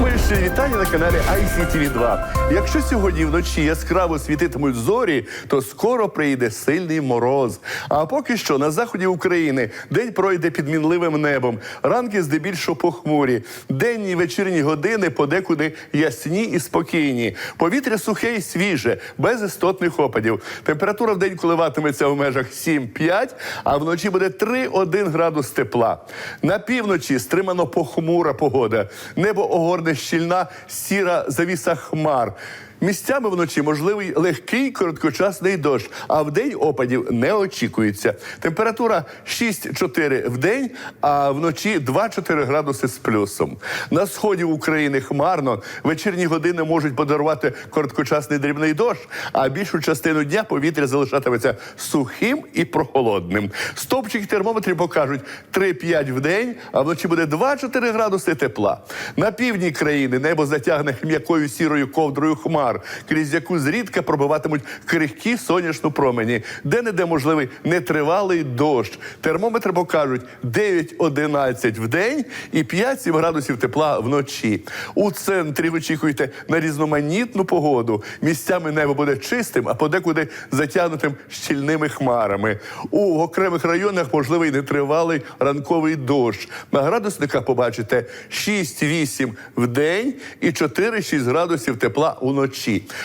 Мої ще вітання на каналі ICTV 2 Якщо сьогодні вночі яскраво світитимуть зорі, то скоро прийде сильний мороз. А поки що на заході України день пройде під мінливим небом. Ранки здебільшого похмурі. Денні і вечірні години подекуди ясні і спокійні. Повітря сухе і свіже, без істотних опадів. Температура в день коливатиметься в межах 7-5, а вночі буде 3-1 градус тепла. На півночі стримано похмура погода. Небо огорне щільна сіра завіса хмар. Місцями вночі можливий легкий короткочасний дощ, а вдень опадів не очікується. Температура 6-4 в день, а вночі 2-4 градуси з плюсом. На сході України хмарно. Вечірні години можуть подарувати короткочасний дрібний дощ, а більшу частину дня повітря залишатиметься сухим і прохолодним. Стопчики термометрів покажуть 3-5 в день, а вночі буде 2-4 градуси тепла. На півдні країни небо затягне м'якою сірою ковдрою хмар, крізь яку зрідка пробиватимуть крихкі сонячну промені, де не де можливий нетривалий дощ. Термометри покажуть 9-11 в день і 5-7 градусів тепла вночі. У центрі ви очікуєте на різноманітну погоду. Місцями небо буде чистим, а подекуди затягнутим щільними хмарами. У окремих районах можливий нетривалий ранковий дощ. На градусниках побачите 6-8 в день і 4-6 градусів тепла уночі.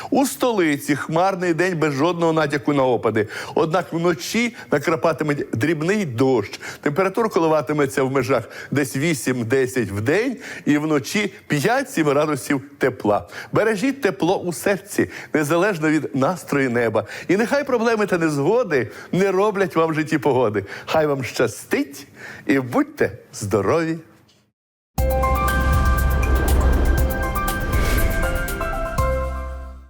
У столиці хмарний день без жодного натяку на опади. Однак вночі накрапатиме дрібний дощ. Температура коливатиметься в межах десь 8-10 в день і вночі 5-7 градусів тепла. Бережіть тепло у серці, незалежно від настрою неба. І нехай проблеми та незгоди не роблять вам в житті погоди. Хай вам щастить і будьте здорові!